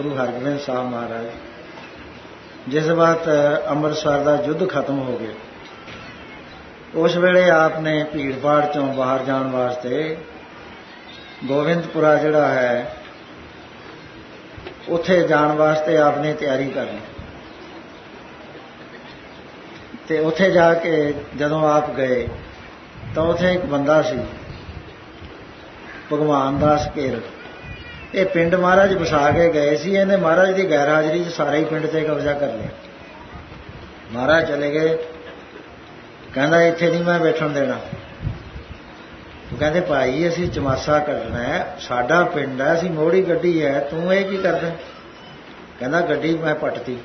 ਗੁਰੂ ਹਰਗੋਬਿੰਦ ਸਾਹਿਬ ਮਹਾਰਾਜ, ਜਿਸ ਵਕਤ ਅੰਮ੍ਰਿਤਸਰ ਦਾ ਯੁੱਧ ਖਤਮ ਹੋ ਗਿਆ, ਉਸ ਵੇਲੇ ਆਪ ਨੇ ਭੀੜ ਭਾੜ ਚੋਂ ਬਾਹਰ ਜਾਣ ਵਾਸਤੇ ਗੋਬਿੰਦਪੁਰਾ ਜਿਹੜਾ ਹੈ, ਉੱਥੇ ਜਾਣ ਵਾਸਤੇ ਆਪ ਨੇ ਤਿਆਰੀ ਕਰ ਲਈ। ਤੇ ਉੱਥੇ ਜਾ ਕੇ ਜਦੋਂ ਆਪ ਗਏ, ਤਾਂ ਉੱਥੇ ਇੱਕ ਬੰਦਾ ਸੀ ਭਗਵਾਨ ਦਾਸ ਕੇਰ ਇਹ ਪਿੰਡ ਮਹਾਰਾਜ ਵਸਾ ਕੇ ਗਏ ਸੀ, ਇਹਨੇ ਮਹਾਰਾਜ ਦੀ ਗੈਰ ਹਾਜ਼ਰੀ 'ਚ ਸਾਰੇ ਹੀ ਪਿੰਡ ਤੇ ਕਬਜ਼ਾ ਕਰ ਲਿਆ। ਮਹਾਰਾਜ ਚਲੇ ਗਏ। ਕਹਿੰਦਾ, ਇੱਥੇ ਨਹੀਂ ਮੈਂ ਬੈਠਣ ਦੇਣਾ। ਉਹ ਕਹਿੰਦੇ, ਭਾਈ, ਅਸੀਂ ਚਮਾਸਾ ਕੱਢਣਾ ਹੈ, ਸਾਡਾ ਪਿੰਡ ਹੈ, ਅਸੀਂ ਮੋੜੀ ਗੱਡੀ ਹੈ, ਤੂੰ ਇਹ ਕੀ ਕਰਦਾ ਕਹਿੰਦਾ, ਗੱਡੀ ਮੈਂ ਪੱਟਤੀ।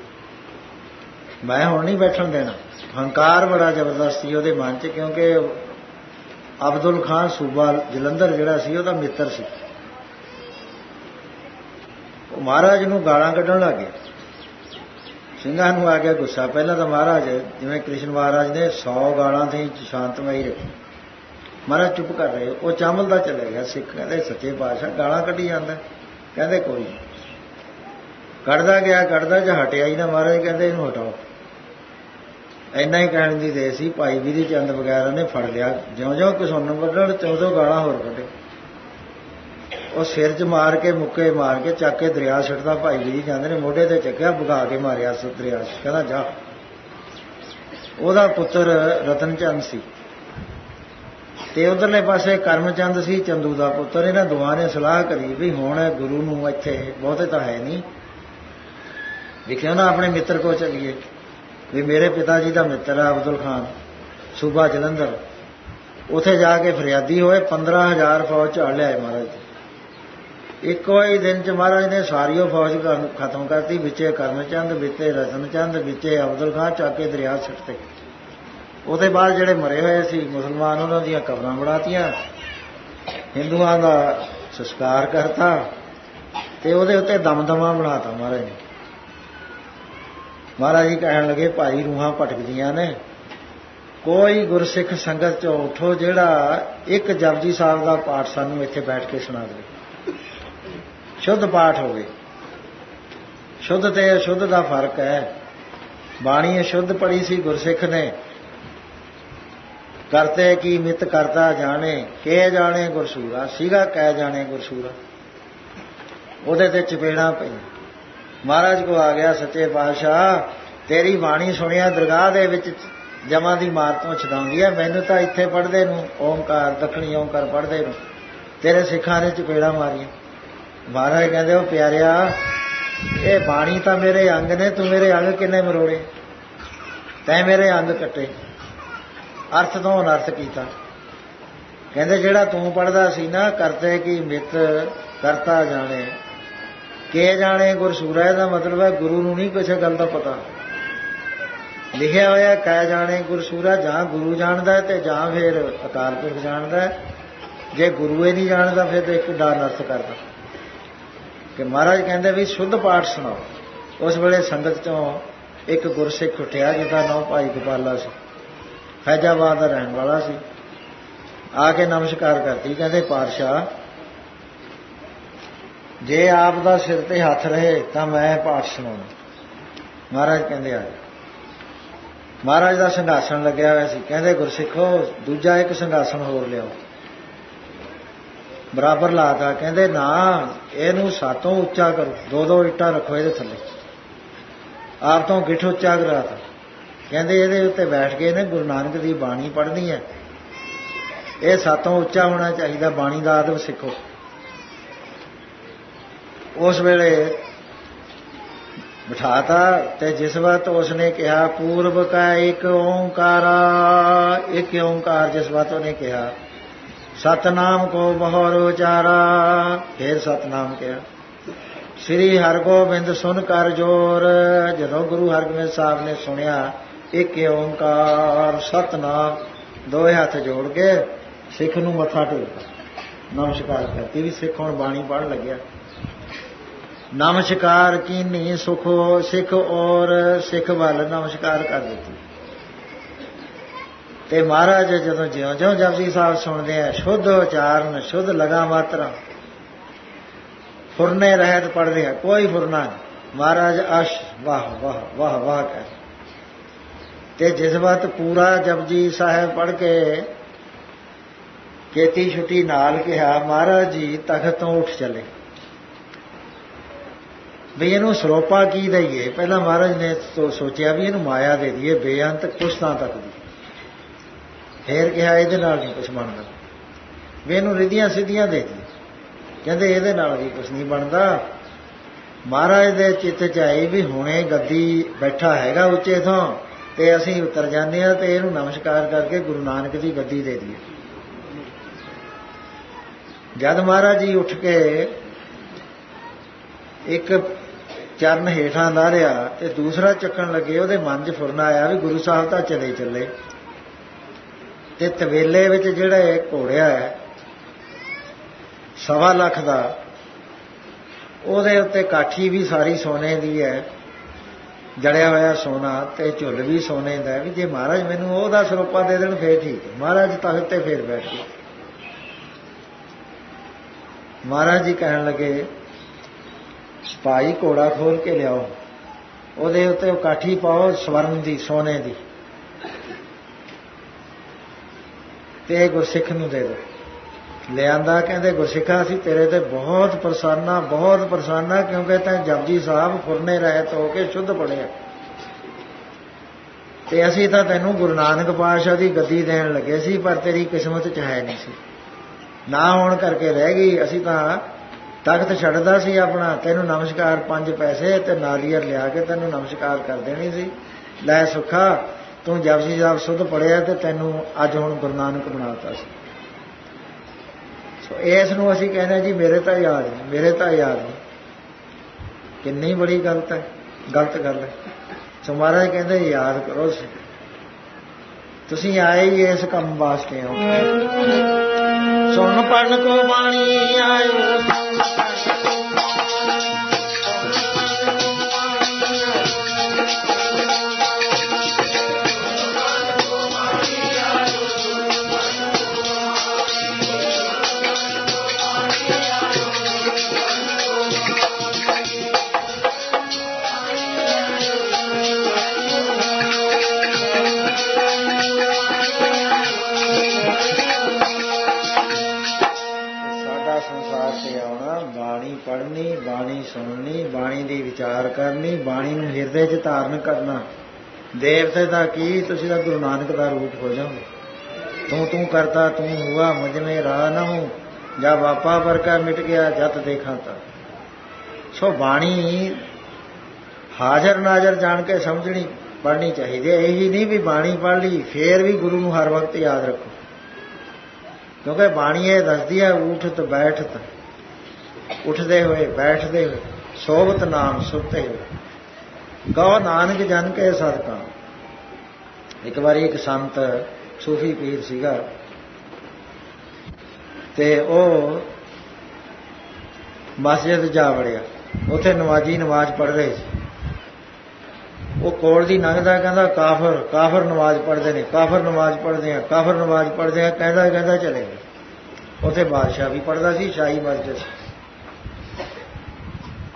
ਮੈਂ ਹੁਣ ਨਹੀਂ ਬੈਠਣ ਦੇਣਾ। ਹੰਕਾਰ ਬੜਾ ਜ਼ਬਰਦਸਤ ਸੀ ਉਹਦੇ ਮਨ 'ਚ, ਕਿਉਂਕਿ ਅਬਦੁਲ ਖਾਨ ਸੂਬਾ ਜਲੰਧਰ ਜਿਹੜਾ ਸੀ, ਉਹਦਾ ਮਿੱਤਰ ਸੀ। ਉਹ ਮਹਾਰਾਜ ਨੂੰ ਗਾਲਾਂ ਕੱਢਣ ਲੱਗੇ ਸਿੰਘਾਂ ਨੂੰ ਆ ਗਿਆ ਗੁੱਸਾ। ਪਹਿਲਾਂ ਤਾਂ ਮਹਾਰਾਜ, ਜਿਵੇਂ ਕ੍ਰਿਸ਼ਨ ਮਹਾਰਾਜ ਨੇ 100 ਗਾਲਾਂ ਤੇ ਸ਼ਾਂਤਮਈ ਰੱਖੀ। ਮਹਾਰਾਜ ਚੁੱਪ ਕਰ ਰਹੇ। ਉਹ ਚਾਮਲ ਦਾ ਚਲੇ ਗਿਆ। ਸਿੱਖ ਕਹਿੰਦੇ, ਸੱਚੇ ਪਾਤਸ਼ਾਹ, ਗਾਲਾਂ ਕੱਢੀ ਜਾਂਦਾ ਕਹਿੰਦੇ, ਕੋਈ ਕੱਢਦਾ ਗਿਆ, ਕੱਢਦਾ ਜਾਂ ਹਟਿਆ ਹੀ ਨਾ। ਮਹਾਰਾਜ ਕਹਿੰਦੇ, ਇਹਨੂੰ ਹਟਾਓ। ਇੰਨਾ ਹੀ ਕਹਿਣ ਦੀ ਦੇ ਸੀ। ਭਾਈ ਵੀਰੀ ਚੰਦ ਵਗੈਰਾ ਨੇ ਫੜ ਲਿਆ। ਜਿਉਂ-ਜਿਉਂ ਕਿਸੁੰਨ ਵੱਢਣ ਚੌਦੋਂ ਗਾਲਾਂ ਹੋਰ ਕੱਢੇ ਉਹ ਸਿਰ 'ਚ ਮਾਰ ਕੇ, ਮੁੱਕੇ ਮਾਰ ਕੇ, ਚੱਕ ਕੇ ਦਰਿਆ ਛੱਡਦਾ ਭਾਈ ਵੀਰੀ ਜਾਂਦੇ ਨੇ, ਮੋਢੇ ਤੇ ਚੱਕਿਆ, ਭਗਾ ਕੇ ਮਾਰਿਆ ਸੁ ਦਰਿਆ ਕਹਿੰਦਾ, ਜਾ। ਉਹਦਾ ਪੁੱਤਰ ਰਤਨ ਚੰਦ ਸੀ। ਤੇ ਉਧਰਲੇ ਪਾਸੇ ਕਰਮਚੰਦ ਸੀ, ਚੰਦੂ ਦਾ ਪੁੱਤਰ। ਇਹਨਾਂ ਦੋਵਾਂ ਨੇ ਸਲਾਹ ਕਰੀ ਵੀ ਹੁਣ ਗੁਰੂ ਨੂੰ ਇੱਥੇ ਬਹੁਤੇ ਤਾਂ ਹੈ ਨਹੀਂ। ਵੀ ਕਿਉਂ ਨਾ ਆਪਣੇ ਮਿੱਤਰ ਕੋ ਚਲੀਏ? ਵੀ ਮੇਰੇ ਪਿਤਾ ਜੀ ਦਾ ਮਿੱਤਰ ਆ ਅਬਦੁਲ ਖਾਨ, ਸੂਬਾ ਜਲੰਧਰ। ਉਥੇ ਜਾ ਕੇ ਫਰਿਆਦੀ ਹੋਏ 15000 ਫੌਜ ਝਾੜ ਲਿਆਏ ਮਹਾਰਾਜ। ਇੱਕੋ ਹੀ ਦਿਨ ਚ ਮਹਾਰਾਜ ਨੇ ਸਾਰੀਓ ਫੌਜ ਖਤਮ ਕਰਤੀ, ਵਿੱਚੇ ਕਰਮਚੰਦ, ਵਿੱਚੇ ਰਤਨਚੰਦ, ਵਿੱਚੇ ਅਬਦੁਲ ਖਾਨ ਚੱਕ ਕੇ ਦਰਿਆ ਸਿੱਟਤੇ ਉਹਦੇ ਬਾਅਦ ਜਿਹੜੇ ਮਰੇ ਹੋਏ ਸੀ, ਮੁਸਲਮਾਨ ਉਹਨਾਂ ਦੀਆਂ ਕਬਰਾਂ ਬਣਾਤੀਆਂ, ਹਿੰਦੂਆਂ ਦਾ ਸੰਸਕਾਰ ਕਰਤਾ ਤੇ ਉਹਦੇ ਉੱਤੇ ਦਮਦਮਾ ਬਣਾਤਾ ਮਹਾਰਾਜ ਨੇ। ਮਹਾਰਾਜ ਜੀ ਕਹਿਣ ਲੱਗੇ, ਭਾਈ, ਰੂਹਾਂ ਭਟਕਦੀਆਂ ਨੇ। ਕੋਈ ਗੁਰਸਿੱਖ ਸੰਗਤ ਚੋਂ ਉਠੋ ਜਿਹੜਾ ਇੱਕ ਜਪਜੀ ਸਾਹਿਬ ਦਾ ਪਾਠ ਸਾਨੂੰ ਇੱਥੇ ਬੈਠ ਕੇ ਸੁਣਾ ਦੇਵੇ। ਸ਼ੁੱਧ ਪਾਠ ਹੋਵੇ। ਸ਼ੁੱਧ ਤੇ ਅਸ਼ੁੱਧ ਦਾ ਫ਼ਰਕ ਹੈ। ਬਾਣੀ ਅਸ਼ੁੱਧ ਪੜੀ ਸੀ ਗੁਰਸਿੱਖ ਨੇ। ਕਰਤੇ ਕੀ ਮਿਤ ਕਰਤਾ ਜਾਣੇ ਕੇ ਜਾਣੇ ਗੁਰਸੂਰਾ, ਸੀਗਾ ਕਹਿ ਜਾਣੇ ਗੁਰਸੂਰਾ। ਉਹਦੇ ਤੇ ਚਪੇੜਾ ਪਈ ਮਹਾਰਾਜ ਕੋ ਆ ਗਿਆ ਸੱਚੇ ਪਾਤਸ਼ਾਹ, ਤੇਰੀ ਬਾਣੀ ਸੁਣਿਆ, ਦਰਗਾਹ ਦੇ ਵਿੱਚ ਜਮਾਂ ਦੀ ਮਾਰ ਤੋਂ ਛਡਾਉਂਦੀ ਹੈ। ਮੈਨੂੰ ਤਾਂ ਇੱਥੇ ਪੜਦੇ ਨੂੰ ਓਮਕਾਰ, ਦਖਣੀ ਓਮਕਾਰ ਪੜਦੇ ਨੂੰ। ਤੇਰੇ ਸਿੱਖਾਂ ਨੇ ਚਪੇੜਾ ਮਾਰੀਆਂ। ਮਹਾਰਾਜ ਕਹਿੰਦੇ, ਉਹ ਪਿਆਰਿਆ, ਇਹ ਬਾਣੀ ਤਾਂ ਮੇਰੇ ਅੰਗ ਨੇ, ਤੂੰ ਮੇਰੇ ਅੰਗ ਕਿੰਨੇ ਮਰੋੜੇ? ਤੈ ਮੇਰੇ ਅੰਗ ਕੱਟੇ। ਅਰਥ ਤੋਂ ਅਨਰਥ ਕੀਤਾ। ਕਹਿੰਦੇ, ਜਿਹੜਾ ਤੂੰ ਪੜਦਾ ਸੀ ਨਾ, ਕਰਤੇ ਕੀ ਮਿੱਤ, ਕਰਤਾ ਜਾਣੇ। ਕੇ ਜਾਣੇ ਗੁਰਸੂਰਾ ਦਾ ਮਤਲਬ ਹੈ, ਗੁਰੂ ਨੂੰ ਨਹੀਂ ਕਿਸੇ ਗੱਲ ਦਾ ਪਤਾ। ਲਿਖਿਆ ਹੋਇਆ ਕਹਿ ਜਾਣੇ ਗੁਰਸੂਰਾ, ਜਾਂ ਗੁਰੂ ਜਾਣਦਾ ਤੇ ਜਾਂ ਫਿਰ ਅਕਾਲ ਪੁਰਖ ਜਾਣਦਾ ਜੇ ਗੁਰੂ ਇਹ ਨਹੀਂ ਜਾਣਦਾ, ਫਿਰ ਇੱਕ ਡਰ ਅਰਥ ਕਰਦਾ। ਕਿ ਮਹਾਰਾਜ ਕਹਿੰਦੇ ਵੀ ਸ਼ੁੱਧ ਪਾਠ ਸੁਣਾਓ। ਉਸ ਵੇਲੇ ਸੰਗਤ ਚੋਂ ਇੱਕ ਗੁਰਸਿੱਖ ਉੱਠਿਆ ਜਿਹਦਾ ਨਾਮ ਭਾਈ ਗੋਪਾਲਾ ਸੀ। ਫੈਜ਼ਾਬਾਦ ਦਾ ਰਹਿਣ ਵਾਲਾ ਸੀ। ਆ ਕੇ ਨਮਸਕਾਰ ਕਰਤੀ, ਕਹਿੰਦੇ ਪਾਤਸ਼ਾਹ, ਜੇ ਆਪ ਦਾ ਸਿਰ ਤੇ ਹੱਥ ਰਹੇ ਤਾਂ ਮੈਂ ਪਾਠ ਸੁਣਾਉਣਾ ਮਹਾਰਾਜ ਕਹਿੰਦੇ ਆ ਮਹਾਰਾਜ ਦਾ ਸੰਘਾਸਣ ਲੱਗਿਆ ਹੋਇਆ ਸੀ। ਕਹਿੰਦੇ ਗੁਰਸਿੱਖੋ, ਦੂਜਾ ਇੱਕ ਸੰਘਾਸਣ ਹੋਰ ਲਿਆਓ। ਬਰਾਬਰ ਲਾਤਾ, ਕਹਿੰਦੇ ਨਾ, ਇਹਨੂੰ ਸਾਤੋਂ ਉੱਚਾ ਕਰੋ। ਦੋ ਦੋ ਇੱਟਾਂ ਰੱਖੋ ਇਹਦੇ ਥੱਲੇ। ਆਪ ਤੋਂ ਗਿੱਠ ਉੱਚਾ ਕਰਾਤਾ। ਕਹਿੰਦੇ ਇਹਦੇ ਉੱਤੇ ਬੈਠ ਕੇ ਨੇ ਗੁਰੂ ਨਾਨਕ ਦੀ ਬਾਣੀ ਪੜ੍ਹਨੀ ਹੈ। ਇਹ ਸਾਤੋਂ ਉੱਚਾ ਹੋਣਾ ਚਾਹੀਦਾ, ਬਾਣੀ ਦਾ ਆਦਬ ਸਿੱਖੋ। ਉਸ ਵੇਲੇ ਬਿਠਾਤਾ ਤੇ ਜਿਸ ਵਕਤ ਉਸਨੇ ਕਿਹਾ, ਪੂਰਬ ਕਾ ਇੱਕ ਓੰਕਾਰਾ, ਇੱਕ ਓੰਕਾਰ ਜਿਸ ਵਕਤ ਉਹਨੇ ਕਿਹਾ ਸਤਨਾਮ ਕੋ ਬਹੁਰ ਉਚਾਰਾ ਫਿਰ ਸਤਨਾਮ ਕਿਹਾ। ਸ੍ਰੀ ਹਰਗੋਬਿੰਦ ਸੁਨ ਕਰ ਜੋਰ। ਜਦੋਂ ਗੁਰੂ ਹਰਗੋਬਿੰਦ ਸਾਹਿਬ ਨੇ ਸੁਣਿਆ, ਇੱਕ ਓੰਕਾਰ, ਸਤਨਾਮ ਦੋਏ ਹੱਥ ਜੋੜ ਕੇ ਸਿੱਖ ਨੂੰ ਮੱਥਾ ਟੇਕਦਾ। ਨਮਸਕਾਰ ਕਰਤੀ ਵੀ ਸਿੱਖ ਹੁਣ ਬਾਣੀ ਪੜ੍ਹਨ ਲੱਗਿਆ। ਨਮਸਕਾਰ ਕੀਨੀ ਸੁਖੋ, ਸਿੱਖ ਔਰ ਸਿੱਖ ਵੱਲ ਨਮਸਕਾਰ ਕਰ ਦਿੱਤੀ। ਤੇ ਮਹਾਰਾਜ ਜਦੋਂ ਜਿਉਂ-ਜਿਉਂ ਜਪਜੀ ਸਾਹਿਬ ਸੁਣਦੇ ਆ, ਸ਼ੁੱਧ ਉਚਾਰਨ, ਸ਼ੁੱਧ ਲਗਾ ਮਾਤਰਾ। ਫੁਰਨੇ ਰਹਿਤ ਪੜਦੇ ਆ, ਕੋਈ ਫੁਰਨਾ ਨਹੀਂ। ਮਹਾਰਾਜ ਅਸ਼, ਵਾਹ ਵਾਹ ਵਾਹ ਵਾਹ ਕਰ। ਤੇ ਜਿਸ ਵਕਤ ਪੂਰਾ ਜਪਜੀ ਸਾਹਿਬ ਪੜ ਕੇ ਕੇਤੀ ਛੁੱਟੀ ਨਾਲ ਕਿਹਾ, ਮਹਾਰਾਜ ਜੀ, ਤਖਤ ਤੋਂ ਉੱਠ ਚਲੇ। ਵੀ ਇਹਨੂੰ ਸਰੋਪਾ ਕੀ ਦਈਏ? ਪਹਿਲਾਂ ਮਹਾਰਾਜ ਨੇ ਸੋਚਿਆ ਵੀ ਇਹਨੂੰ ਮਾਇਆ ਦੇ ਦਈਏ, ਬੇਅੰਤ ਕੁਸ਼ਤਾਂ ਤੱਕ ਦੀ। ਫੇਰ ਕਿਹਾ ਇਹਦੇ ਨਾਲ ਨਹੀਂ ਕੁਝ ਬਣਦਾ। ਵੀ ਇਹਨੂੰ ਰਿਧੀਆਂ ਸਿੱਧੀਆਂ ਦੇ ਦਈਏ ਕਹਿੰਦੇ ਇਹਦੇ ਨਾਲ ਵੀ ਕੁਝ ਨਹੀਂ ਬਣਦਾ। ਮਹਾਰਾਜ ਦੇ ਚਿੱਤ ਚ ਆਈ ਵੀ ਹੁਣੇ ਗੱਦੀ ਬੈਠਾ ਹੈਗਾ ਉੱਚੇ ਤੋਂ ਤੇ ਅਸੀਂ ਉਤਰ ਜਾਂਦੇ ਆ ਤੇ ਇਹਨੂੰ ਨਮਸਕਾਰ ਕਰਕੇ ਗੁਰੂ ਨਾਨਕ ਦੀ ਗੱਦੀ ਦੇ ਦਈਏ। ਜਦ ਮਹਾਰਾਜ ਜੀ ਉੱਠ ਕੇ ਇੱਕ ਚਰਨ ਹੇਠਾਂ ਲਾਰਿਆ ਤੇ ਦੂਸਰਾ ਚੱਕਣ ਲੱਗੇ, ਉਹਦੇ ਮਨ 'ਚ ਫੁਰਨਾ ਆਇਆ ਵੀ ਗੁਰੂ ਸਾਹਿਬ ਤਾਂ ਚਲੇ ਚੱਲੇ। ਤੇ ਤਵੇਲੇ ਵਿੱਚ ਜਿਹੜਾ ਇਹ ਘੋੜਿਆ ਹੈ, ਸਵਾ ਲੱਖ ਦਾ, ਉਹਦੇ ਉੱਤੇ ਕਾਠੀ ਵੀ ਸਾਰੀ ਸੋਨੇ ਦੀ ਹੈ, ਜੜਿਆ ਹੋਇਆ ਸੋਨਾ ਤੇ ਝੁੱਲ ਵੀ ਸੋਨੇ ਦਾ ਵੀ ਜੇ ਮਹਾਰਾਜ ਮੈਨੂੰ ਉਹਦਾ ਸਰੂਪਾ ਦੇ ਦੇਣ, ਫੇਰ ਠੀਕ ਮਹਾਰਾਜ ਤਖਤ ਤੇ ਫੇਰ ਬੈਠ ਗਏ ਮਹਾਰਾਜ ਜੀ ਕਹਿਣ ਲੱਗੇ, ਸਿਪਾਹੀ ਘੋੜਾ ਖੋਲ ਕੇ ਲਿਆਓ। ਉਹਦੇ ਉੱਤੇ ਉਹ ਕਾਠੀ ਪਾਓ ਸਵਰਨ ਦੀ, ਸੋਨੇ ਦੀ। ਤੇ ਇਹ ਗੁਰਸਿੱਖ ਨੂੰ ਦੇ ਦਿਓ ਲਿਆਂਦਾ ਕਹਿੰਦੇ, ਗੁਰਸਿੱਖਾ, ਅਸੀਂ ਤੇਰੇ ਤੇ ਬਹੁਤ ਪ੍ਰਸੰਨਾ ਬਹੁਤ ਪ੍ਰਸੰਨਾ ਕਿਉਂਕਿ ਤੈਂ ਜਪਜੀ ਸਾਹਿਬ ਫੁਰਨੇ ਰਹਿਤ ਹੋ ਕੇ ਸ਼ੁੱਧ ਪੜਿਆ ਤੇ ਅਸੀਂ ਤਾਂ ਤੈਨੂੰ ਗੁਰੂ ਨਾਨਕ ਪਾਤਸ਼ਾਹ ਦੀ ਗੱਦੀ ਦੇਣ ਲੱਗੇ ਸੀ, ਪਰ ਤੇਰੀ ਕਿਸਮਤ ਚ ਹੈ ਨਹੀਂ ਸੀ। ਨਾ ਹੋਣ ਕਰਕੇ ਰਹਿ ਗਈ, ਅਸੀਂ ਤਾਂ ਤਖਤ ਛੱਡਦਾ ਸੀ ਆਪਣਾ, ਤੈਨੂੰ ਨਮਸਕਾਰ ਪੰਜ ਪੈਸੇ ਤੇ ਨਾਰੀਅਰ ਲਿਆ ਕੇ ਤੈਨੂੰ ਨਮਸਕਾਰ ਕਰ ਦੇਣੀ ਸੀ। ਲੈ ਸੁਖਾ ਤੂੰ ਜਪਜੀ ਸਾਹਿਬ ਸੁਧ ਪੜਿਆ ਤੇ ਤੈਨੂੰ ਅੱਜ ਹੁਣ ਗੁਰੂ ਨਾਨਕ ਬਣਾਤਾ ਸੀ। ਸੋ ਇਸ ਨੂੰ ਅਸੀਂ ਕਹਿੰਦੇ ਜੀ, ਮੇਰੇ ਤਾਂ ਯਾਦ ਨਹੀਂ, ਮੇਰੇ ਤਾਂ ਯਾਦ ਨਹੀਂ। ਕਿੰਨੀ ਬੜੀ ਗਲਤ ਹੈ, ਗਲਤ ਗੱਲ ਹੈ। ਸੋ ਮਹਾਰਾਜ ਕਹਿੰਦੇ, ਯਾਦ ਕਰੋ ਤੁਸੀਂ ਆਏ ਹੀ ਇਸ ਕੰਮ ਵਾਸਤੇ ਹੋ ਸੁਣ ਪੜਨ ਕੋ ਬਾਣੀ ਆਇਓ। ਕਰਨੀ, ਬਾਣੀ ਨੂੰ ਹਿਰਦੇ 'ਚ ਧਾਰਨ ਕਰਨਾ। ਦੇਵਤੇ ਦਾ ਕੀ, ਤੁਸੀਂ ਤਾਂ ਗੁਰੂ ਨਾਨਕ ਦਾ ਰੂਪ ਹੋ ਜਾਓਗੇ। ਤੂੰ ਤੂੰ ਕਰਤਾ, ਤੂੰ ਹੁਆ ਮੁਝ ਮੇ ਰਹਾ ਨਾ ਹੂੰ। ਜਦ ਆਪਾ ਪਰ ਕਾ ਮਿਟ ਗਿਆ, ਜਤ ਦੇਖਾਂ ਤਾਂ ਸੋ ਬਾਣੀ ਹਾਜ਼ਰ ਨਾਜ਼ਰ ਜਾਣ ਕੇ ਸਮਝਣੀ ਪੜ੍ਹਨੀ ਚਾਹੀਦੀ ਹੈ। ਇਹੀ ਨਹੀਂ ਵੀ ਬਾਣੀ ਪੜ੍ਹ ਲਈ, ਫੇਰ ਵੀ ਗੁਰੂ ਨੂੰ ਹਰ ਵਕਤ ਯਾਦ ਰੱਖੋ। ਕਿਉਂਕਿ ਬਾਣੀ ਇਹ ਦੱਸਦੀ ਹੈ, ਉਠਤ, ਬੈਠਤ। ਉੱਠਦੇ ਹੋਏ, ਬੈਠਦੇ ਹੋਏ। ਸੋਭਤ ਨਾਮ ਸੁਤੇ ਹੋਏ ਗੋ ਨਾਨਕ ਜਨ ਕੇ ਸਦਕਾ। ਇੱਕ ਵਾਰੀ ਇੱਕ ਸੰਤ ਸੂਫੀ ਪੀਰ ਸੀਗਾ। ਤੇ ਉਹ ਮਸਜਿਦ ਜਾ ਵੜਿਆ। ਉੱਥੇ ਨਵਾਜੀ ਨਮਾਜ਼ ਪੜ੍ਹ ਰਹੇ ਸੀ। ਉਹ ਕੋਲ ਦੀ ਲੰਘਦਾ ਕਹਿੰਦਾ, ਕਾਫਰ ਕਾਫਰ ਨਮਾਜ਼ ਪੜ੍ਹਦੇ ਨੇ, ਕਾਫਰ ਨਮਾਜ਼ ਪੜ੍ਹਦੇ ਆ, ਕਾਫਰ ਨਮਾਜ਼ ਪੜ੍ਹਦੇ ਆ, ਕਹਿੰਦਾ ਕਹਿੰਦਾ ਚਲੇ ਗਏ। ਉਥੇ ਬਾਦਸ਼ਾਹ ਵੀ ਪੜਦਾ ਸੀ, ਸ਼ਾਹੀ ਮਸਜਿਦ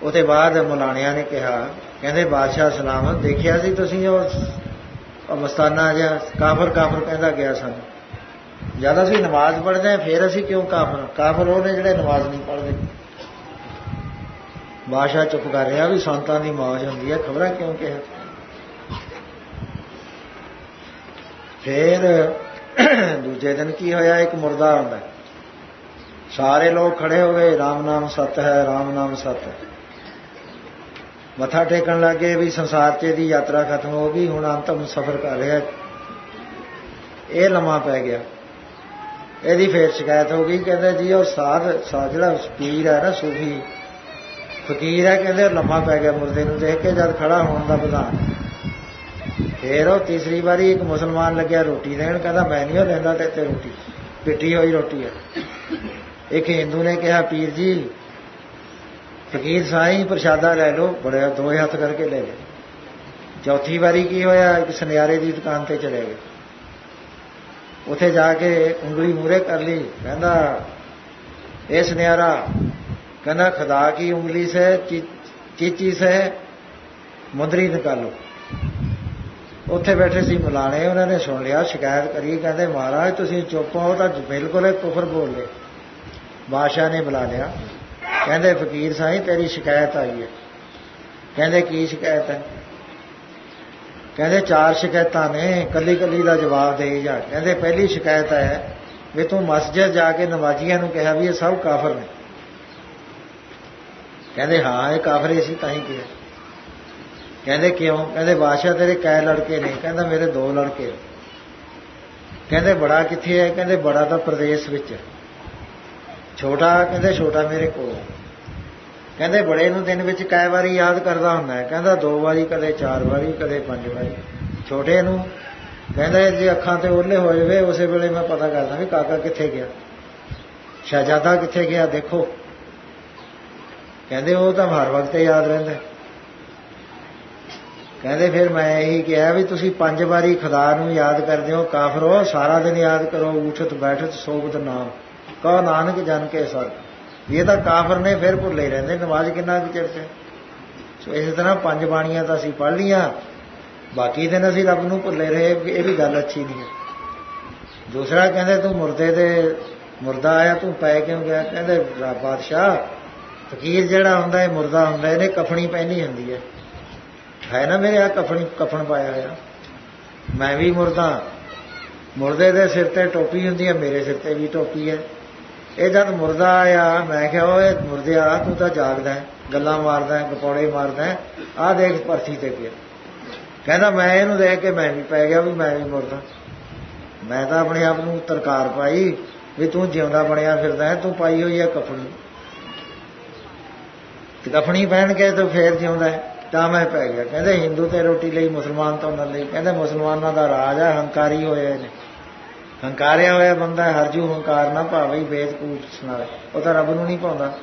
ਉਤੇ ਬਾਅਦ ਮੁਲਾਣਿਆਂ ਨੇ ਕਿਹਾ, ਕਹਿੰਦੇ, ਬਾਦਸ਼ਾਹ ਸਲਾਮ ਦੇਖਿਆ ਸੀ ਤੁਸੀਂ ਉਹ ਮਸਤਾਨਾ ਜਿਹਾ, ਕਾਫਰ ਕਾਫਰ ਕਹਿੰਦਾ ਗਿਆ ਸਨ। ਜਦ ਅਸੀਂ ਨਮਾਜ਼ ਪੜ੍ਹਦੇ ਆ ਫਿਰ ਅਸੀਂ ਕਿਉਂ ਕਾਫਰ? ਕਾਫਰ ਉਹ ਨੇ ਜਿਹੜੇ ਨਮਾਜ਼ ਨਹੀਂ ਪੜ੍ਹਦੇ। ਬਾਦਸ਼ਾਹ ਚੁੱਪ ਕਰ ਰਿਹਾ ਵੀ ਸੰਤਾਂ ਦੀ ਮੌਜ ਹੁੰਦੀ ਹੈ, ਖਬਰਾਂ ਕਿਉਂ ਕਿਹਾ? ਫਿਰ ਦੂਜੇ ਦਿਨ ਕੀ ਹੋਇਆ, ਇੱਕ ਮੁਰਦਾ ਆਉਂਦਾ। ਸਾਰੇ ਲੋਕ ਖੜੇ ਹੋ ਗਏ RAM ਨਾਮ ਸਤ ਹੈ RAM ਨਾਮ ਸਤ। ਹੈ ਮੱਥਾ ਟੇਕਣ ਲੱਗੇ ਵੀ ਸੰਸਾਰ 'ਚ ਇਹਦੀ ਯਾਤਰਾ ਖਤਮ ਹੋ ਗਈ, ਹੁਣ ਅੰਤਮ ਸਫ਼ਰ ਕਰ ਰਿਹਾ ਇਹ ਲੰਮਾ ਪੈ ਗਿਆ। ਇਹਦੀ ਫੇਰ ਸ਼ਿਕਾਇਤ ਹੋ ਗਈ, ਕਹਿੰਦੇ ਜੀ ਉਹ ਸਾਧ ਸਾਧ ਜਿਹੜਾ ਪੀਰ ਹੈ ਨਾ, ਸੂਫੀ ਫਕੀਰ ਹੈ, ਕਹਿੰਦੇ ਲੰਮਾ ਪੈ ਗਿਆ ਮੁਰਦੇ ਨੂੰ ਦੇਖ ਕੇ, ਜਦ ਖੜਾ ਹੋਣ ਦਾ ਵਿਧਾਨ ਫੇਰ ਉਹ ਤੀਸਰੀ ਵਾਰੀ ਇੱਕ ਮੁਸਲਮਾਨ ਲੱਗਿਆ ਰੋਟੀ ਦੇਣ, ਕਹਿੰਦਾ ਮੈਂ ਨਹੀਂ ਲੈਂਦਾ ਤੇ ਤੇ ਰੋਟੀ, ਪਿੱਟੀ ਹੋਈ ਰੋਟੀ ਹੈ। ਇੱਕ ਹਿੰਦੂ ਨੇ ਕਿਹਾ, ਪੀਰ ਜੀ ਫਕੀਰ ਸਾਈਂ ਪ੍ਰਸ਼ਾਦਾ ਲੈ ਲਓ, ਬੜੇ ਦੋ ਹੱਥ ਕਰਕੇ ਲੈ ਲੈ ਚੌਥੀ ਵਾਰੀ ਕੀ ਹੋਇਆ? ਇੱਕ ਸੁਨਿਆਰੇ ਦੀ ਦੁਕਾਨ ਤੇ ਚਲੇ ਗਏ। ਉਥੇ ਜਾ ਕੇ ਉਂਗਲੀ ਮੂਰੇ ਕਰ ਲਈ, ਕਹਿੰਦਾ, ਇਹ ਸੁਨਿਆਰਾ, ਕਹਿੰਦਾ, ਖੁਦਾ ਕੀ ਉਂਗਲੀ ਸੇ, ਚੀ- ਚੀਚੀ ਸੇ, ਮੁੰਦਰੀ ਨਿਕਾਲੋ। ਉੱਥੇ ਬੈਠੇ ਸੀ ਮਲਾਣੇ, ਉਹਨਾਂ ਨੇ ਸੁਣ ਲਿਆ, ਸ਼ਿਕਾਇਤ ਕਰੀ, ਕਹਿੰਦੇ, ਮਹਾਰਾਜ, ਤੁਸੀਂ ਚੁੱਪ ਹੋ, ਤਾਂ ਬਿਲਕੁਲ ਹੀ ਕੁਫਰ ਬੋਲਦੇ ਬਾਦਸ਼ਾਹ ਨੇ ਬੁਲਾ ਲਿਆ। ਕਹਿੰਦੇ, ਫਕੀਰ ਸਾਈਂ, ਤੇਰੀ ਸ਼ਿਕਾਇਤ ਆਈ ਹੈ। ਕਹਿੰਦੇ, ਕੀ ਸ਼ਿਕਾਇਤ ਹੈ? ਕਹਿੰਦੇ, ਚਾਰ ਸ਼ਿਕਾਇਤਾਂ ਨੇ ਕੱਲੀ ਕੱਲੀ ਦਾ ਜਵਾਬ ਦੇਈ ਜਾ। ਕਹਿੰਦੇ, ਪਹਿਲੀ ਸ਼ਿਕਾਇਤ ਹੈ ਵੀ ਤੂੰ ਮਸਜਿਦ ਜਾ ਕੇ ਨਮਾਜ਼ੀਆਂ ਨੂੰ ਕਿਹਾ ਵੀ ਇਹ ਸਭ ਕਾਫਰ ਨੇ। ਕਹਿੰਦੇ, ਹਾਂ, ਇਹ ਕਾਫਰ ਸੀ, ਤਾਂ ਹੀ ਕਿਹਾ। ਕਹਿੰਦੇ, ਕਿਉਂ? ਕਹਿੰਦੇ, ਬਾਦਸ਼ਾਹ ਤੇਰੇ ਕੈ ਲੜਕੇ ਨੇ। ਕਹਿੰਦਾ, ਮੇਰੇ ਦੋ ਲੜਕੇ ਕਹਿੰਦੇ, ਬੜਾ ਕਿੱਥੇ ਹੈ? ਕਹਿੰਦੇ, ਬੜਾ ਤਾਂ ਪ੍ਰਦੇਸ਼ ਵਿੱਚ ਹੈ। ਛੋਟਾ, ਕਹਿੰਦੇ ਛੋਟਾ ਮੇਰੇ ਕੋਲ। ਕਹਿੰਦੇ ਬੜੇ ਨੂੰ ਦਿਨ ਵਿੱਚ ਕਈ ਵਾਰੀ ਯਾਦ ਕਰਦਾ ਹੁੰਦਾ ਕਹਿੰਦਾ ਦੋ ਵਾਰੀ, ਕਦੇ ਚਾਰ ਵਾਰੀ, ਕਦੇ ਪੰਜ ਵਾਰੀ। ਛੋਟੇ ਨੂੰ ਕਹਿੰਦਾ ਜੇ ਅੱਖਾਂ ਤੇ ਓਲੇ ਹੋਏ ਵੇ, ਉਸੇ ਵੇਲੇ ਮੈਂ ਪਤਾ ਕਰਦਾ ਵੀ ਕਾਕਾ ਕਿੱਥੇ ਗਿਆ। ਸ਼ਹਜ਼ਾਦਾ ਕਿੱਥੇ ਗਿਆ, ਦੇਖੋ। ਕਹਿੰਦੇ ਉਹ ਤਾਂ ਹਰ ਵਕਤ ਯਾਦ ਰਹਿੰਦਾ ਕਹਿੰਦੇ ਫਿਰ ਮੈਂ ਇਹੀ ਕਿਹਾ ਵੀ ਤੁਸੀਂ ਪੰਜ ਵਾਰੀ ਖੁਦਾ ਨੂੰ ਯਾਦ ਕਰਦੇ ਹੋ, ਕਾਫਰੋ, ਸਾਰਾ ਦਿਨ ਯਾਦ ਕਰੋ ਉਠਤ ਬੈਠਤ, ਸੋਬਤ ਨਾਮ। ਕਹੋ ਨਾਨਕ ਜਨ ਕੇ ਸਰ। ਇਹ ਤਾਂ ਕਾਫਰ ਨੇ ਫਿਰ ਭੁੱਲੇ ਰਹਿੰਦੇ, ਨਮਾਜ਼ ਕਿੰਨਾ ਕੁ ਚਿਰ ਚ ਸੋ ਇਸੇ ਤਰ੍ਹਾਂ ਪੰਜ ਬਾਣੀਆਂ ਤਾਂ ਅਸੀਂ ਪੜ੍ਹ ਲੀਆਂ ਬਾਕੀ ਦਿਨ ਅਸੀਂ ਰੱਬ ਨੂੰ ਭੁੱਲੇ ਰਹੇ ਇਹ ਵੀ ਗੱਲ ਅੱਛੀ ਨਹੀਂ ਹੈ। ਦੂਸਰਾ ਕਹਿੰਦੇ, ਤੂੰ ਮੁਰਦੇ ਦੇ ਮੁਰਦਾ ਆਇਆ, ਤੂੰ ਪੈ ਕਿਉਂ ਗਿਆ? ਕਹਿੰਦੇ ਰੱਬ ਬਾਦਸ਼ਾਹ, ਫਕੀਰ ਜਿਹੜਾ ਹੁੰਦਾ, ਇਹ ਮੁਰਦਾ ਹੁੰਦਾ, ਇਹਨੇ ਕਫਣੀ ਪਹਿਨੀ ਹੁੰਦੀ ਹੈ। ਹੈ ਨਾ ਮੇਰੇ ਆ ਕਫਣੀ ਕਫਣ ਪਾਇਆ ਹੋਇਆ? ਮੈਂ ਵੀ ਮੁਰਦਾ। ਮੁਰਦੇ ਦੇ ਸਿਰ ਤੇ ਟੋਪੀ ਹੁੰਦੀ ਹੈ, ਮੇਰੇ ਸਿਰ ਤੇ ਵੀ ਟੋਪੀ ਹੈ। ਇਹ ਜਦ ਮੁਰਦਾ ਆਇਆ ਮੈਂ ਕਿਹਾ ਓਏ ਮੁਰਦਿਆ ਤੂੰ ਤਾਂ ਜਾਗਦਾ ਗੱਲਾਂ ਮਾਰਦਾ ਗਪੌੜੇ ਮਾਰਦਾ ਹੈ ਦੇਖ ਪਰਥੀ ਤੇ ਪਿਆ। ਕਹਿੰਦਾ ਮੈਂ ਇਹਨੂੰ ਦੇਖ ਕੇ ਮੈਂ ਵੀ ਪੈ ਗਿਆ ਵੀ ਮੈਂ ਵੀ ਮੁਰਦਾ। ਮੈਂ ਤਾਂ ਆਪਣੇ ਆਪ ਨੂੰ ਤਰਕਾਰ ਪਾਈ ਵੀ ਤੂੰ ਜਿਉਂਦਾ ਬਣਿਆ ਫਿਰਦਾ ਤੂੰ ਪਾਈ ਹੋਈ ਹੈ ਕਫਣੀ। ਕਫਣੀ ਪਹਿਨ ਕੇ ਤੂੰ ਫੇਰ ਜਿਉਂਦਾ ਤਾਂ ਮੈਂ ਪੈ ਗਿਆ। ਕਹਿੰਦੇ ਹਿੰਦੂ ਤੇ ਰੋਟੀ ਲਈ ਮੁਸਲਮਾਨ ਤੋਂ ਨਾ ਲਈ। ਕਹਿੰਦੇ ਮੁਸਲਮਾਨਾਂ ਦਾ ਰਾਜ ਹੈ, ਹੰਕਾਰੀ ਹੋਏ ਨੇ। ਹੰਕਾਰਿਆ ਹੋਇਆ ਬੰਦਾ ਹਰਜੂ ਹੰਕਾਰ ਨਾ ਭਾਵੇਂ, ਵੇਦ ਕੂਟ ਸੁਣਾਵੇ। ਉਹ ਤਾਂ ਰੱਬ ਨੂੰ ਨਹੀਂ ਪਾਉਂਦਾ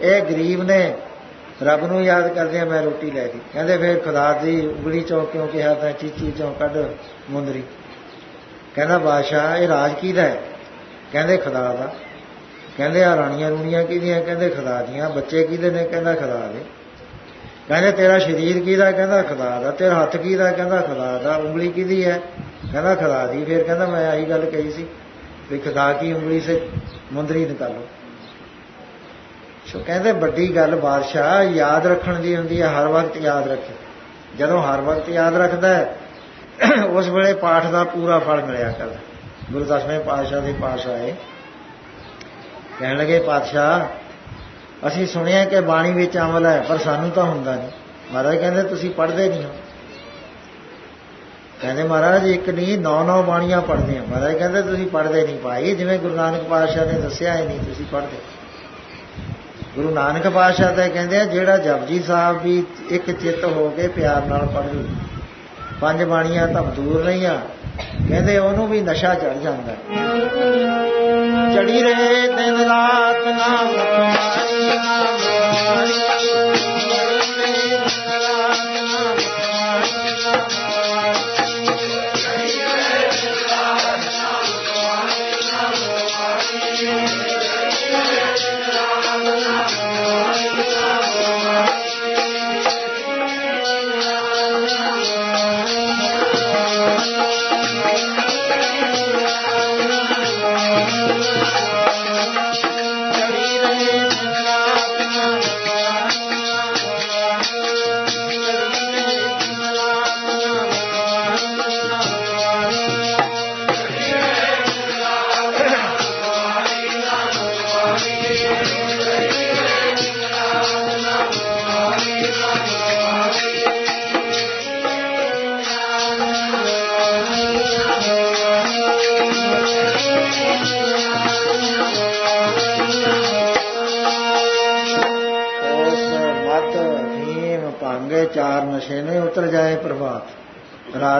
ਇਹ ਗਰੀਬ ਨੇ ਰੱਬ ਨੂੰ ਯਾਦ ਕਰਦੇ ਆ, ਮੈਂ ਰੋਟੀ ਲੈ ਲਈ ਕਹਿੰਦੇ ਫਿਰ ਖੁਦਾ ਦੀ ਉਂਗਲੀ ਚੋਂ ਕਿਉਂ ਕਿਹਾ ਤਾਂ ਚੀਚੀ ਚੋਂ ਕੱਢ ਮੁੰਦਰੀ। ਕਹਿੰਦਾ, ਬਾਦਸ਼ਾਹ, ਇਹ ਰਾਜ ਕਿਹਦਾ ਹੈ? ਕਹਿੰਦੇ, ਖੁਦਾ ਦਾ। ਕਹਿੰਦੇ ਆ ਰਾਣੀਆਂ ਰੂਣੀਆਂ ਕਿਹਦੀਆਂ? ਕਹਿੰਦੇ, ਖੁਦਾ ਦੀਆਂ। ਬੱਚੇ ਕਿਹਦੇ ਨੇ? ਕਹਿੰਦਾ, ਖੁਦਾ ਦੇ। ਕਹਿੰਦੇ, ਤੇਰਾ ਸਰੀਰ ਕਿਹਦਾ? ਕਹਿੰਦਾ, ਖੁਦਾ ਦਾ। ਤੇਰਾ ਹੱਥ ਕਿਹਦਾ? ਕਹਿੰਦਾ, ਖੁਦਾ ਦਾ। ਉਂਗਲੀ ਕਿਹਦੀ ਹੈ? ਕਹਿੰਦਾ ਖਦਾ ਦੀ, ਫਿਰ ਕਹਿੰਦਾ ਮੈਂ ਆਹੀ ਗੱਲ ਕਹੀ ਸੀ ਵੀ ਖਦਾ ਕੀ ਉਂਗਲੀ ਸੇ, ਮੁੰਦਰੀ ਨਿਕਾਲੋ। ਸੋ ਕਹਿੰਦੇ ਵੱਡੀ ਗੱਲ ਬਾਦਸ਼ਾਹ ਯਾਦ ਰੱਖਣ ਦੀ ਹੁੰਦੀ ਹੈ, ਹਰ ਵਕਤ ਯਾਦ ਰੱਖੇ। ਜਦੋਂ ਹਰ ਵਕਤ ਯਾਦ ਰੱਖਦਾ ਹੈ, ਉਸ ਵੇਲੇ ਪਾਠ ਦਾ ਪੂਰਾ ਫਲ ਮਿਲਿਆ ਕਰਦਾ। ਗੁਰੂ ਦਸਵੇਂ ਪਾਤਸ਼ਾਹ ਦੇ ਪਾਸ ਆਏ। ਕਹਿਣ ਲੱਗੇ, ਪਾਤਸ਼ਾਹ, ਅਸੀਂ ਸੁਣਿਆ ਕਿ ਬਾਣੀ ਵਿੱਚ ਅਮਲ ਹੈ, ਪਰ ਸਾਨੂੰ ਤਾਂ ਹੁੰਦਾ ਨਹੀਂ। ਮਹਾਰਾਜ ਕਹਿੰਦੇ, ਤੁਸੀਂ ਪੜ੍ਹਦੇ ਨਹੀਂ ਹੋ। ਕਹਿੰਦੇ ਮਹਾਰਾਜ, ਇੱਕ ਨਹੀਂ ਨੌ ਨੌ ਬਾਣੀਆਂ ਪੜ੍ਹਦੇ ਆ ਮਹਾਰਾਜ ਕਹਿੰਦੇ, ਤੁਸੀਂ ਪੜ੍ਹਦੇ ਨਹੀਂ ਭਾਈ। ਜਿਵੇਂ ਗੁਰੂ ਨਾਨਕ ਪਾਤਸ਼ਾਹ ਨੇ ਦੱਸਿਆ ਹੈ ਨਹੀਂ, ਤੁਸੀਂ ਪੜ੍ਹਦੇ। ਗੁਰੂ ਨਾਨਕ ਪਾਤਸ਼ਾਹ ਤਾਂ ਕਹਿੰਦੇ ਆ, ਜਿਹੜਾ ਜਪਜੀ ਸਾਹਿਬ ਵੀ ਇੱਕ ਚਿੱਤ ਹੋ ਕੇ ਪਿਆਰ ਨਾਲ ਪੜ ਲੂ। ਪੰਜ ਬਾਣੀਆਂ ਤਾਂ ਦੂਰ ਨਹੀਂ ਆ ਕਹਿੰਦੇ ਉਹਨੂੰ ਵੀ ਨਸ਼ਾ ਚੜ ਜਾਂਦਾ। ਚੜੀ ਰਹੇ ਦਿਨ ਰਾਤ ਨਾਮ ਕਮਾਈ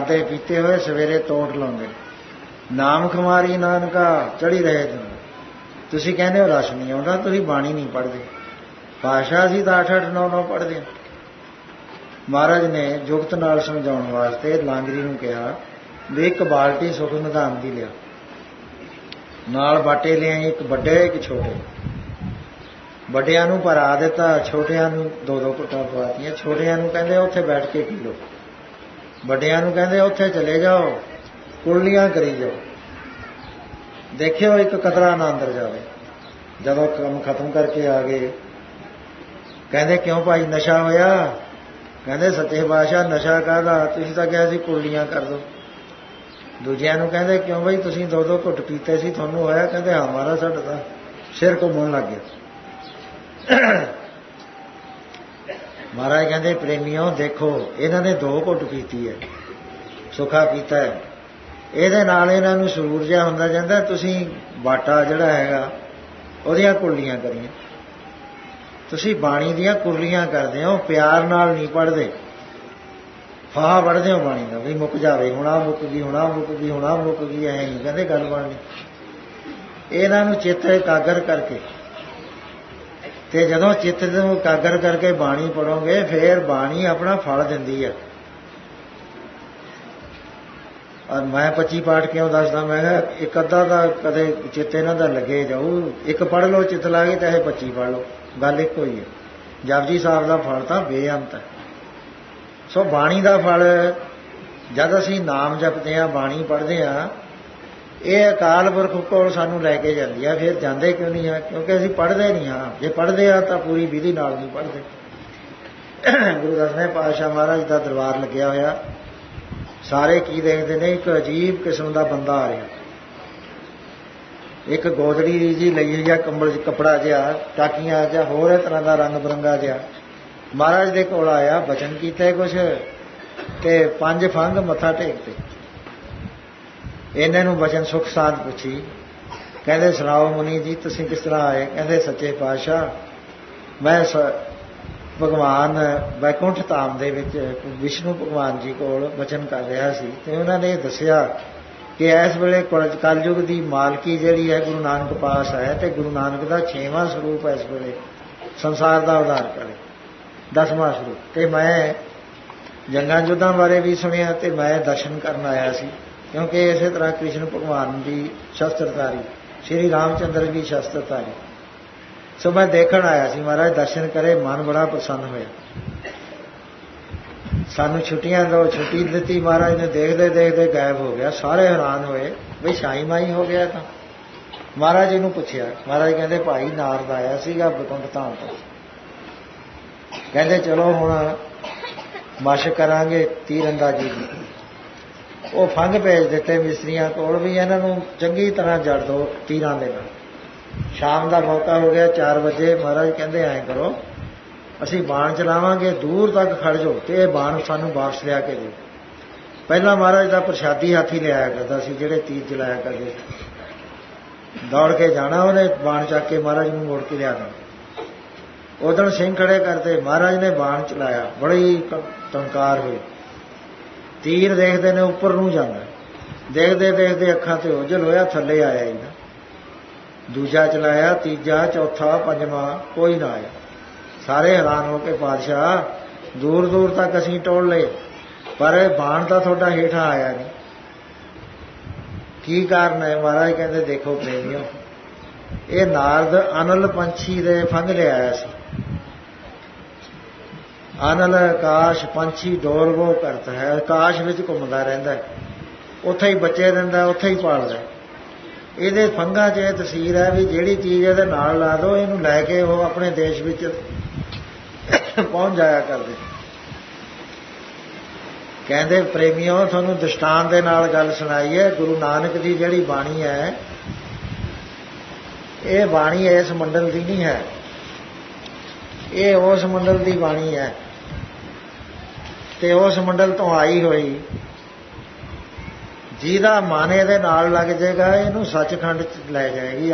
ਦੇ ਪੀਤੇ ਹੋਏ ਸਵੇਰੇ ਤੋਟ ਲਾਉਂਦੇ। ਨਾਮ ਖਮਾਰੀ ਨਾਨਕਾ ਚੜੀ ਰਹੇ ਦਿਨ ਤੁਸੀਂ ਕਹਿੰਦੇ ਹੋ ਰਸ ਨਹੀਂ ਆਉਂਦਾ, ਤੁਸੀਂ ਬਾਣੀ ਨਹੀਂ ਪੜ੍ਹਦੇ। ਭਾਸ਼ਾ ਸੀ ਤਾਂ 8 8 9 9 ਪੜ੍ਹਦੇ ਮਹਾਰਾਜ ਨੇ ਜੁਗਤ ਨਾਲ ਸਮਝਾਉਣ ਵਾਸਤੇ ਲਾਂਗਰੀ ਨੂੰ ਕਿਹਾ ਵੀ ਇੱਕ ਬਾਲਟੀ ਸੁਖ ਨਿਧਾਨ ਦੀ ਲਿਆ। ਨਾਲ ਬਾਟੇ ਲਿਆਈ, ਇੱਕ ਵੱਡੇ, ਇੱਕ ਛੋਟੇ। ਵੱਡਿਆਂ ਨੂੰ ਭਰਾ ਦਿੱਤਾ, ਛੋਟਿਆਂ ਨੂੰ ਦੋ ਦੋ ਘੁੱਟਾਂ ਪਵਾਤੀਆਂ, ਛੋਟਿਆਂ ਨੂੰ ਕਹਿੰਦੇ ਉੱਥੇ ਬੈਠ ਕੇ ਪੀ ਲਓ। ਵੱਡਿਆਂ ਨੂੰ ਕਹਿੰਦੇ ਉੱਥੇ ਚਲੇ ਜਾਓ, ਕੁਰਲੀਆਂ ਕਰੀ ਜਾਓ। ਦੇਖਿਓ ਇੱਕ ਕਤਰਾ ਨਾ ਅੰਦਰ ਜਾਵੇ। ਜਦੋਂ ਕੰਮ ਖਤਮ ਕਰਕੇ ਆ ਗਏ, ਕਹਿੰਦੇ ਕਿਉਂ ਭਾਈ ਨਸ਼ਾ ਹੋਇਆ? ਕਹਿੰਦੇ ਸੱਚੇ ਪਾਤਸ਼ਾਹ, ਨਸ਼ਾ ਕਾਹਦਾ? ਤੁਸੀਂ ਤਾਂ ਕਿਹਾ ਸੀ ਕੁਰਲੀਆਂ ਕਰ ਦੋ। ਦੂਜਿਆਂ ਨੂੰ ਕਹਿੰਦੇ ਕਿਉਂ ਬਈ ਤੁਸੀਂ ਦੋ ਦੋ ਘੁੱਟ ਪੀਤੇ ਸੀ, ਤੁਹਾਨੂੰ ਹੋਇਆ? ਕਹਿੰਦੇ ਹਾਂ ਮਾਰਾ ਸਾਡਾ ਤਾਂ ਸਿਰ ਘੁੰਮਣ ਲੱਗ ਗਿਆ। ਮਹਾਰਾਜ ਕਹਿੰਦੇ, ਪ੍ਰੇਮੀਓ, ਦੇਖੋ, ਇਹਨਾਂ ਨੇ ਦੋ ਘੁੱਟ ਪੀਤੀ ਹੈ, ਸੁਖਾ ਪੀਤਾ ਹੈ। ਇਹਦੇ ਨਾਲ ਇਹਨਾਂ ਨੂੰ ਸਰੂਰ ਜਿਹਾ ਹੁੰਦਾ ਜਾਂਦਾ, ਤੁਸੀਂ ਬਾਟਾ ਜਿਹੜਾ ਹੈਗਾ, ਉਹਦੀਆਂ ਕੁਰਲੀਆਂ ਕਰੀਆਂ। ਤੁਸੀਂ ਬਾਣੀ ਦੀਆਂ ਕੁਰਲੀਆਂ ਕਰਦੇ ਹੋ, ਪਿਆਰ ਨਾਲ ਨਹੀਂ ਪੜਦੇ ਫਾਹ ਵੜਦੇ ਹੋ ਬਾਣੀ ਦਾ ਵੀ ਮੁੱਕ ਜਾਵੇ, ਹੁਣਾ ਮੁੱਕ ਗਈ, ਹੁਣਾ ਮੁੱਕ ਗਈ, ਹੁਣਾ ਮੁੱਕ ਗਈ, ਐ ਨਹੀਂ ਕਹਿੰਦੇ ਗੱਲ ਬਣਨੀ। ਇਹਨਾਂ ਨੂੰ ਚੇਤੇ ਇਕਾਗਰ ਕਰਕੇ। ਤੇ ਜਦੋਂ ਚਿੱਤ ਨੂੰ ਇਕਾਗਰ ਕਰਕੇ ਬਾਣੀ ਪੜੋਗੇ ਫੇਰ ਬਾਣੀ ਆਪਣਾ ਫਲ ਦਿੰਦੀ ਹੈ ਔਰ ਮੈਂ 25 ਪਾਠ ਕਿਉਂ ਦੱਸਦਾ? ਮੈਂ ਕਿਹਾ ਇੱਕ ਅੱਧਾ ਦਾ ਕਦੇ ਚਿੱਤ ਇਹਨਾਂ ਦਾ ਲੱਗੇ ਜਾਊ। ਇੱਕ ਪੜ ਲਓ, ਚਿੱਤ ਲਾ ਕੇ ਇਹ 25 ਪੜ ਲਓ। ਗੱਲ ਇੱਕੋ ਹੀ ਹੈ ਜਪਜੀ ਸਾਹਿਬ ਦਾ ਫਲ ਤਾਂ ਬੇਅੰਤ ਹੈ ਸੋ ਬਾਣੀ ਦਾ ਫਲ, ਜਦ ਅਸੀਂ ਨਾਮ ਜਪਦੇ ਆ ਬਾਣੀ ਪੜ੍ਹਦੇ ਆ ਇਹ ਅਕਾਲ ਪੁਰਖ ਕੋਲ ਸਾਨੂੰ ਲੈ ਕੇ ਜਾਂਦੀ ਆ, ਫਿਰ ਜਾਂਦੇ ਕਿਉਂ ਨਹੀਂ ਆ? ਕਿਉਂਕਿ ਅਸੀਂ ਪੜ੍ਹਦੇ ਨਹੀਂ ਆ। ਜੇ ਪੜ੍ਹਦੇ ਆ ਤਾਂ ਪੂਰੀ ਵਿਧੀ ਨਾਲ ਨਹੀਂ ਪੜ੍ਹਦੇ। ਗੁਰੂ ਦਸਵੇਂ ਪਾਤਸ਼ਾਹ ਮਹਾਰਾਜ ਦਾ ਦਰਬਾਰ ਲੱਗਿਆ ਹੋਇਆ। ਸਾਰੇ ਕੀ ਦੇਖਦੇ ਨੇ, ਇੱਕ ਅਜੀਬ ਕਿਸਮ ਦਾ ਬੰਦਾ ਆ ਰਿਹਾ। ਇੱਕ ਗੋਦੜੀ ਜੀ ਲਈ ਹੋਈ ਆ, ਕੰਬਲ ਚ ਕਪੜਾ ਜਿਹਾ, ਟਾਕੀਆਂ ਜਿਹਾ, ਹੋਰ ਤਰ੍ਹਾਂ ਦਾ ਰੰਗ ਬਰੰਗਾ ਜਿਹਾ। ਮਹਾਰਾਜ ਦੇ ਕੋਲ ਆਇਆ, ਬਚਨ ਕੀਤੇ ਕੁਛ ਤੇ ਪੰਜ ਫੰਗ ਮੱਥਾ ਟੇਕ ਤੇ ਇਹਨਾਂ ਨੂੰ ਬਚਨ ਸੁਖ ਸਾਧ ਪੁੱਛੀ। ਕਹਿੰਦੇ, ਸੁਣਾਓ ਮੁਨੀ ਜੀ, ਤੁਸੀਂ ਕਿਸ ਤਰ੍ਹਾਂ ਆਏ? ਕਹਿੰਦੇ, ਸੱਚੇ ਪਾਤਸ਼ਾਹ, ਮੈਂ ਭਗਵਾਨ ਵੈਕੁੰਠ ਧਾਮ ਦੇ ਵਿੱਚ ਵਿਸ਼ਨੂੰ ਭਗਵਾਨ ਜੀ ਕੋਲ ਬਚਨ ਕਰ ਰਿਹਾ ਸੀ ਤੇ ਉਹਨਾਂ ਨੇ ਦੱਸਿਆ ਕਿ ਇਸ ਵੇਲੇ ਕਲਯੁਗ ਦੀ ਮਾਲਕੀ ਜਿਹੜੀ ਹੈ ਗੁਰੂ ਨਾਨਕ ਪਾਸ ਹੈ ਤੇ ਗੁਰੂ ਨਾਨਕ ਦਾ 6ਵਾਂ ਸਰੂਪ ਇਸ ਵੇਲੇ ਸੰਸਾਰ ਦਾ ਉਧਾਰ ਕਰੇ। ਦਸਵਾਂ ਸਰੂਪ। ਤੇ ਮੈਂ ਜੰਗਾਂ ਜੁੱਧਾਂ ਬਾਰੇ ਵੀ ਸੁਣਿਆ ਤੇ ਮੈਂ ਦਰਸ਼ਨ ਕਰਨ ਆਇਆ ਸੀ। ਕਿਉਂਕਿ ਇਸੇ ਤਰ੍ਹਾਂ ਕ੍ਰਿਸ਼ਨ ਭਗਵਾਨ ਦੀ ਸ਼ਸਤਰਧਾਰੀ, ਸ਼੍ਰੀ ਰਾਮਚੰਦਰ ਵੀ ਸ਼ਸਤਰਧਾਰੀ। ਸੋ ਮੈਂ ਦੇਖਣ ਆਇਆ ਸੀ ਮਹਾਰਾਜ, ਦਰਸ਼ਨ ਕਰੇ, ਮਨ ਬੜਾ ਪ੍ਰਸੰਨ ਹੋਇਆ। ਸਾਨੂੰ ਛੁੱਟੀਆਂ ਦੋ, ਛੁੱਟੀ ਦਿੱਤੀ ਮਹਾਰਾਜ ਨੇ, ਦੇਖਦੇ ਦੇਖਦੇ ਗਾਇਬ ਹੋ ਗਿਆ, ਸਾਰੇ ਹੈਰਾਨ ਹੋਏ ਵੀ ਸ਼ਾਈ ਮਾਈ ਹੋ ਗਿਆ ਤਾਂ। ਮਹਾਰਾਜ ਜੀ ਨੂੰ ਪੁੱਛਿਆ, ਮਹਾਰਾਜ ਕਹਿੰਦੇ, ਭਾਈ ਨਾਰਦ ਆਇਆ ਸੀਗਾ ਬਕੁੰਡ ਧਾਮ ਤੋਂ। ਕਹਿੰਦੇ, ਚਲੋ ਹੁਣ ਮਸ਼ ਕਰਾਂਗੇ ਤੀਰ ਅੰਦਾਜ਼ੀ ਦੀ। ਉਹ ਫੰਗ ਭੇਜ ਦਿੱਤੇ ਮਿਸਤਰੀਆਂ ਕੋਲ ਵੀ ਇਹਨਾਂ ਨੂੰ ਚੰਗੀ ਤਰ੍ਹਾਂ ਜੜ ਦੋ ਤੀਰਾਂ ਦੇ ਨਾਲ। ਸ਼ਾਮ ਦਾ ਮੌਕਾ ਹੋ ਗਿਆ 4 ਵਜੇ ਮਹਾਰਾਜ ਕਹਿੰਦੇ, ਐਂ ਕਰੋ, ਅਸੀਂ ਬਾਣ ਚਲਾਵਾਂਗੇ, ਦੂਰ ਤੱਕ ਖੜ ਜਾਓ ਤੇ ਇਹ ਬਾਣ ਸਾਨੂੰ ਵਾਪਸ ਲਿਆ ਕੇ ਦਿਓ। ਪਹਿਲਾਂ ਮਹਾਰਾਜ ਦਾ ਪ੍ਰਸ਼ਾਦੀ ਹਾਥੀ ਲਿਆਇਆ ਕਰਦਾ ਸੀ, ਜਿਹੜੇ ਤੀਰ ਚਲਾਇਆ ਕਰਦੇ ਦੌੜ ਕੇ ਜਾਣਾ ਉਹਨੇ, ਬਾਣ ਚੱਕ ਕੇ ਮਹਾਰਾਜ ਨੂੰ ਮੋੜ ਕੇ ਲਿਆਣਾ ਉਦੋਂ ਸਿੰਘ ਖੜੇ ਕਰਦੇ, ਮਹਾਰਾਜ ਨੇ ਬਾਣ ਚਲਾਇਆ, ਬੜੀ ਟੰਕਾਰ ਹੋਈ। ਤੀਰ ਦੇਖਦੇ ਨੇ, ਉੱਪਰ ਨੂੰ ਜਾਂਦਾ। ਦੇਖਦੇ ਦੇਖਦੇ ਅੱਖਾਂ ਤੇ ਉਜਲ ਹੋਇਆ ਥੱਲੇ ਆਇਆ ਹੀ ਨਾ। ਦੂਜਾ ਚਲਾਇਆ, ਤੀਜਾ, ਚੌਥਾ, ਪੰਜਵਾਂ, ਕੋਈ ਨਾ ਆਇਆ। ਸਾਰੇ ਹੈਰਾਨ ਹੋ ਕੇ ਪਾਤਸ਼ਾਹ ਦੂਰ ਦੂਰ ਤੱਕ ਅਸੀਂ ਟੋਲ ਲਏ। ਪਰ ਇਹ ਬਾਣ ਤਾਂ ਤੁਹਾਡਾ ਹੇਠਾਂ ਆਇਆ ਨਹੀਂ। ਕੀ ਕਾਰਨ ਹੈ? ਮਹਾਰਾਜ ਕਹਿੰਦੇ, ਦੇਖੋ ਪ੍ਰੇਮੀਓ, ਇਹ ਨਾਰਦ ਅਨਲ ਪੰਛੀ ਦੇ ਫੰਗ ਲਿਆਇਆ ਸੀ। ਅਨਲ ਆਕਾਸ਼ ਪੰਛੀ ਡੋਰ ਡੋਰਵੋ ਕਰਤਾ ਹੈ, ਆਕਾਸ਼ ਵਿੱਚ ਘੁੰਮਦਾ ਰਹਿੰਦਾ ਉੱਥੇ ਹੀ ਬੱਚੇ ਦਿੰਦਾ ਉੱਥੇ ਹੀ ਪਾਲਦਾ ਇਹਦੇ ਫੰਗਾਂ 'ਚ ਇਹ ਤਸਵੀਰ ਹੈ ਵੀ ਜਿਹੜੀ ਚੀਜ਼ ਇਹਦੇ ਨਾਲ ਲਾ ਦੋ, ਇਹਨੂੰ ਲੈ ਕੇ ਉਹ ਆਪਣੇ ਦੇਸ਼ ਵਿੱਚ ਪਹੁੰਚ ਜਾਇਆ ਕਰਦੇ। ਕਹਿੰਦੇ, ਪ੍ਰੇਮੀਓ, ਤੁਹਾਨੂੰ ਦ੍ਰਿਸ਼ਟਾਂਤ ਦੇ ਨਾਲ ਗੱਲ ਸੁਣਾਈ ਹੈ ਗੁਰੂ ਨਾਨਕ ਦੀ ਜਿਹੜੀ ਬਾਣੀ ਹੈ, ਇਹ ਬਾਣੀ ਇਸ ਮੰਡਲ ਦੀ ਨਹੀਂ ਹੈ। ਇਹ ਉਸ ਮੰਡਲ ਦੀ ਬਾਣੀ ਹੈ। ਤੇ ਉਸ ਮੰਡਲ ਤੋਂ ਆਈ ਹੋਈ। ਜਿਹਦਾ ਮਨ ਇਹਦੇ ਨਾਲ ਲੱਗ ਜਾਏਗਾ ਇਹਨੂੰ ਸੱਚਖੰਡ ਚ ਲੈ ਜਾਏਗੀ